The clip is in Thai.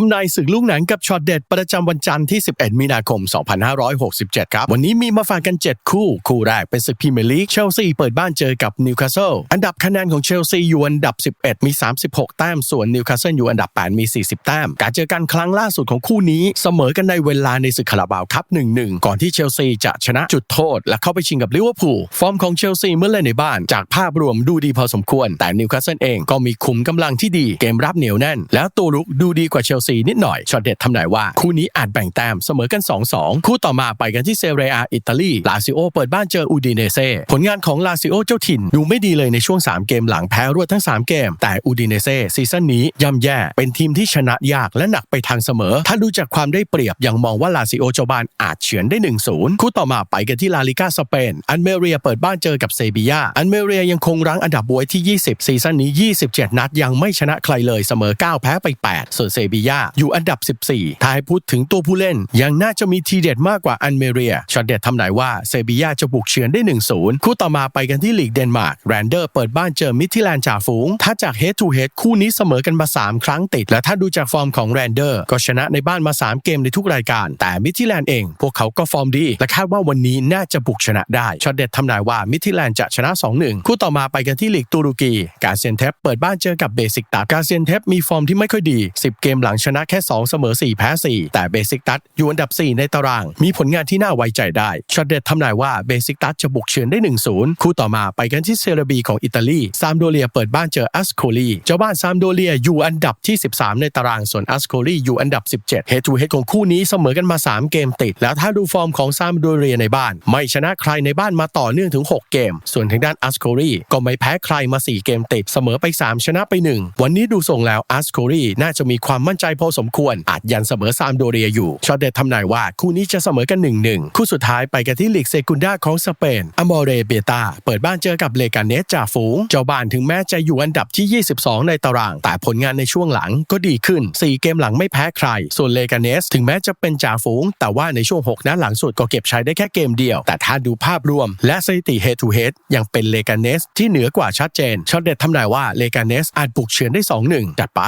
ทำนายศึกลูกหนังกับช็อตเด็ดประจำวันจันทร์ที่ 11 มีนาคม 2567 ครับ วันนี้มีมาฝากกัน 7 คู่ คู่แรกเป็นศึกพรีเมียร์ลีกเชลซีเปิดบ้านเจอกับนิวคาสเซิลอันดับคะแนนของเชลซีอยู่อันดับ 11 มี 36 แต้ม ส่วนนิวคาสเซิลอยู่อันดับ 8 มี 40 แต้ม การเจอกันครั้งล่าสุดของคู่นี้เสมอกันในเวลาในศึกคาราบาวครับ 1-1 ก่อนที่เชลซีจะชนะจุดโทษ และเข้าไปชิงกับลิเวอร์พูลฟอร์มของเชลซีเมื่อเล่นในบ้านจากภาพรวมดูดีพอสมควร แต่นิวคาสเซิลเองก็มีขุมกำลังที่ดีเกมรับเหนียวแน่น แล้วตัวรุกดูดีกว่าเชลซีนิดหน่อยช็อตเด็ดทำนายว่า คู่นี้อาจแบ่งแต้มเสมอกัน 2-2 คู่ต่อมาไปกันที่เซเรียอิตาลีลาซิโอเปิดบ้านเจออูดิเนเซ่ผลงานของลาซิโอเจ้าถิ่นดูไม่ดีเลยในช่วง 3 เกมหลังแพ้รวดทั้ง 3 เกม แต่อูดิเนเซ่ซีซั่นนี้ย่ำแย่เป็นทีมที่ชนะยากและหนักไปทางเสมอ ถ้าดูจากความได้เปรียบยังมองว่าลาซิโอเจ้าบ้านอาจเฉือนได้ 1-0 คู่ต่อมาไปกันที่ลาลิกาสเปนอันเมเรียเปิดบ้านเจอกับเซบียาอันเมเรียยังคงรั้งอันดับบวยที่ 20 ซีซั่นนี้ 27 นัดยังไม่ชนะใครเลยเสมอ 9 แพ้ไป 8 ส่วนเซบียาอยู่อันดับ 14ถ้าให้พูดถึงตัวผู้เล่น ยังน่าจะมีทีเด็ดมากกว่าอันเมเรียช็อตเด็ดทำนายว่าเซบียาจะบุกเฉือนได้ 1-0 คู่ต่อมาไปกันที่ลีกเดนมาร์กแรนเดอร์เปิดบ้านเจอมิทิแลนจ่าฝูง ถ้าจากเฮดทูเฮดคู่นี้เสมอกันมา 3 ครั้งติด และถ้าดูจากฟอร์มของแรนเดอร์ก็ชนะในบ้านมา 3 เกมในทุกรายการ แต่มิทิแลนเอง พวกเขาก็ฟอร์มดี และคาดว่าวันนี้น่าจะบุกชนะได้ช็อตเด็ดทำนายว่ามิทิแลนจะชนะ 2-1 คู่ต่อมาไปกันที่ลีกตุรกีกาเซียนเทปเปิดบ้านเจอกับเบสิกตัสกาเซียนเทปมีฟอร์มที่ไม่ค่อยดี 10 เกมหลังชนะแค่ 2 เสมอ 4 แพ้ 4 แต่เบสิกตัสอยู่อันดับ 4 ในตาราง มีผลงานที่น่าไว้ใจได้ช็อตเด็ดทำนายว่าเบสิกตัสจะบุกเฉือนได้ 1-0 คู่ต่อมาไปกันที่เซเรบีของอิตาลีซามโดเลียเปิดบ้านเจออัสโคลีเจ้าบ้านซามโดเลียอยู่อันดับที่ 13 ในตารางส่วนอัสโคลีอยู่อันดับ 17เฮทูเฮดของคู่นี้เสมอกันมา 3 เกมติด แล้วถ้าดูฟอร์มของซามโดเลียในบ้าน ไม่ชนะใครในบ้านมาต่อเนื่องถึง 6 เกม ส่วนทางด้านอัสโคลีก็ไม่แพ้ใครมา 4 เกมติด เสมอไป 3 ชนะไป 1 วันนี้ดูทรงแล้วอัสโคลีน่าจะมีความมั่นใจพอสมควร อาจยันเสมอซามโดเรียอยู่ ช็อตเด็ดทำนายว่าคู่นี้จะเสมอกัน1-1คู่สุดท้ายไปกันที่ลีกเซกุนดาของสเปนอมอเรเบตาเปิดบ้านเจอกับเลกาเนสจ่าฝูง เจ้าบ้านถึงแม้จะอยู่อันดับที่ 22 ในตาราง แต่ผลงานในช่วงหลังก็ดีขึ้น 4 เกมหลังไม่แพ้ใคร ส่วนเลกาเนสถึงแม้จะเป็นจ่าฝูง แต่ว่าในช่วง 6นัดหลังสุดก็เก็บใช้ได้แค่เกมเดียว แต่ถ้าดูภาพรวม และสถิติ head to head ยังเป็นเลกาเนสที่เหนือกว่าชัดเจนช็อตเด็ดทำนายว่าเลกาเนสอาจบุกเฉือนได้ 2-1จัดไป